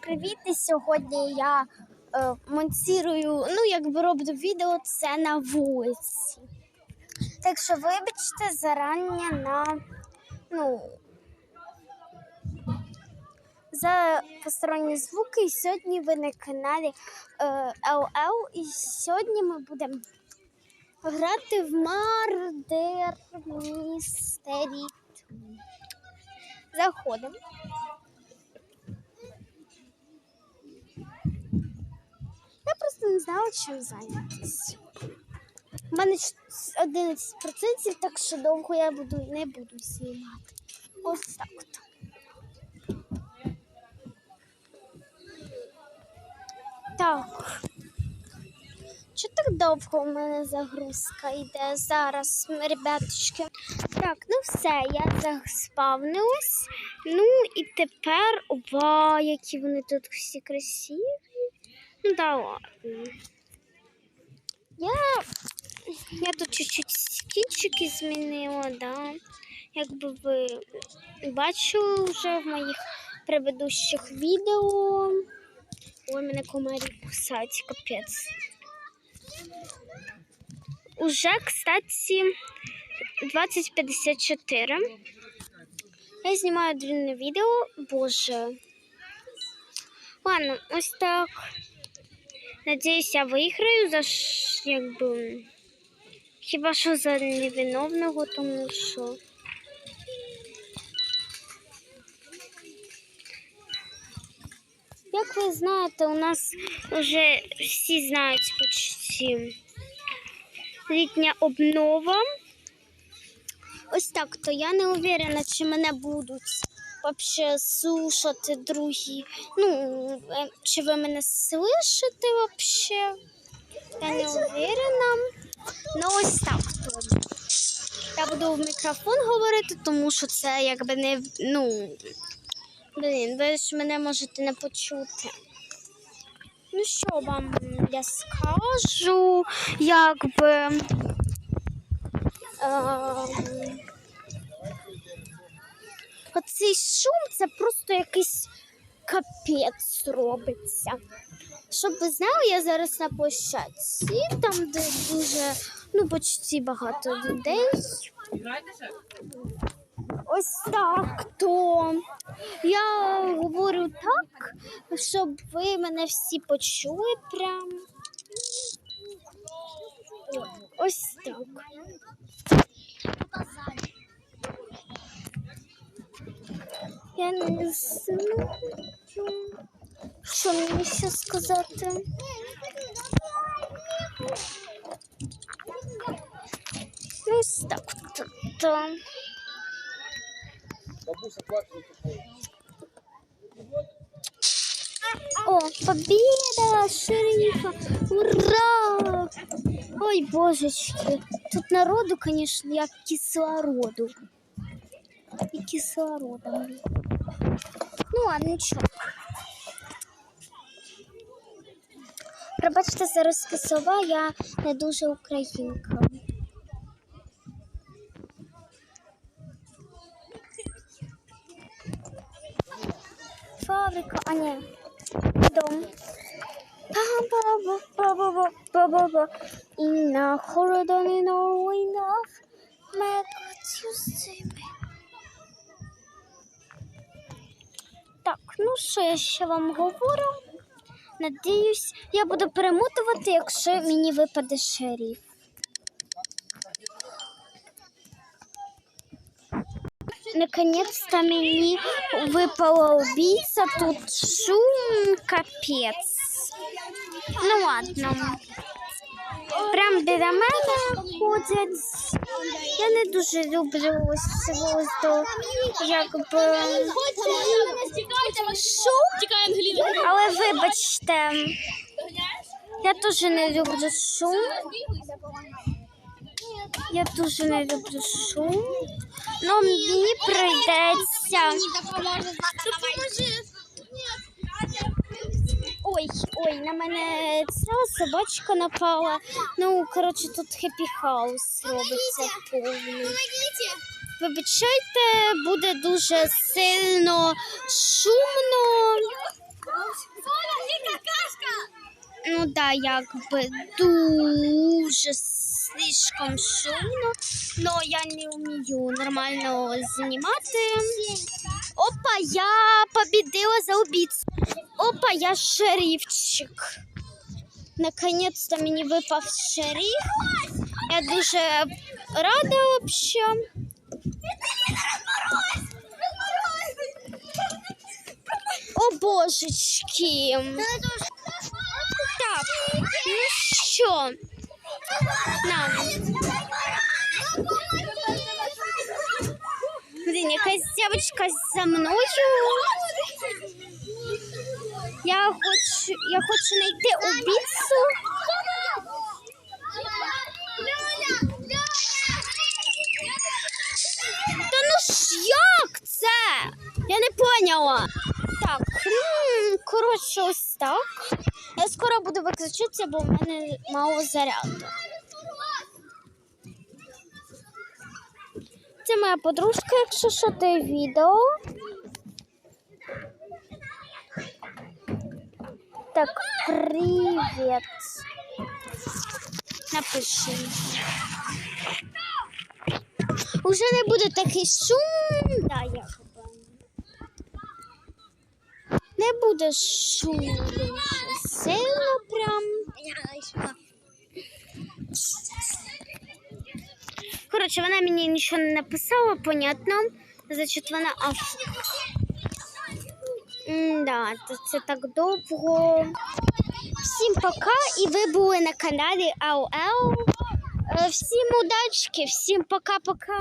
Привіт! І сьогодні я е, монтирую, ну якби роблю відео це на вулиці. Так що вибачте зарані на ну за посторонні звуки. І сьогодні ви на каналі е, LL. І сьогодні ми будемо грати в Мардер Містері. Заходимо. Я просто не знала, чим зайнятися. У мене 11%, так що довго я буду не буду знімати. Ось так от. Так. Чи так довго у мене загрузка йде зараз, ребяточки? Так, ну все, я заспавнилась. Ну і тепер, ова, які вони тут всі красиві. Ну да ладно. Я, я тут чуть-чуть скінчики змінила, да. Якби ви бачили вже в моїх предыдущих відео. Ой, мене комарі кусають, капець. Уже, кстати, 2054. Я знімаю длинне відео. Боже. Ладно, ось так. Надіюсь, я виграю за якби. Хіба що за невиновного, тому що. Як ви знаєте, у нас вже всі знають почти літня обнова. Ось так, то я не уверена, чи мене будуть вообще слушати другі. Ну, е, чи ви мене слышите вообще? Я не уверена. Ну, ось так. Я буду в мікрофон говорити, тому що це якби не. Ну. Блін, ви ж мене можете не почути. Ну, що вам я скажу, якби. Ем, Оцей шум це просто якийсь капець робиться. Щоб ви знали, я зараз на площадці, там, де дуже, ну, почти багато людей. Ось так то. Я говорю так, щоб ви мене всі почули прям. Ось так. Я не знаю, що мені ще сказати. Ось так. то. Бабуся плаче. О, победа шерифа! Ура! Ой, божечки. Тут народу, конечно, як кислороду. Кислородом. Ну ладно, нічого. Пробачте за русські я не дуже українка. Фабрика, а не, дом. Ба-ба-ба-ба-ба-ба-ба-ба. І на холодоні новинах мекцюсими. Так, ну що я ще вам говорю? Надіюсь, я буду перемотувати, якщо мені випаде шериф. Наконец-то мені випала убийца, тут шум, капець. Ну ладно. Прям біля мене ходять. Я не дуже люблю ось ось до якби шум, але вибачте, я теж не люблю шум. Я дуже не люблю шум. Ну мені прийдеться. Ой, ой, на мене ця собачка напала. Ну, коротше, тут хеппі хаус робиться повний. Вибачайте, буде дуже сильно шумно. Ну да, якби дуже слишком шумно, но я не вмію нормально знімати. Опа, я побідила за убийцу. Опа, я шерифчик. Наконец-то мені випав шериф. Я дуже рада вообще. О божечки. Так, ну що? На. Блін, якась дівчинка за мною. Я хочу, я хочу знайти убийцу. Та ну ж як це? Я не поняла. Так, коротше, ось так. Я скоро буду виключитися, бо в мене мало заряду. Це моя подружка, якщо що, те відео. Так, привіт. Напиши. Уже не буде такий шум, да, якби. Не буде шумно сильно прям. Коротше, вона мені нічого не написала, понятно. Значить, вона аж. Да, це так довго. Всім пока, і ви були на каналі Ау. Е, Всім удачки, всім пока-пока.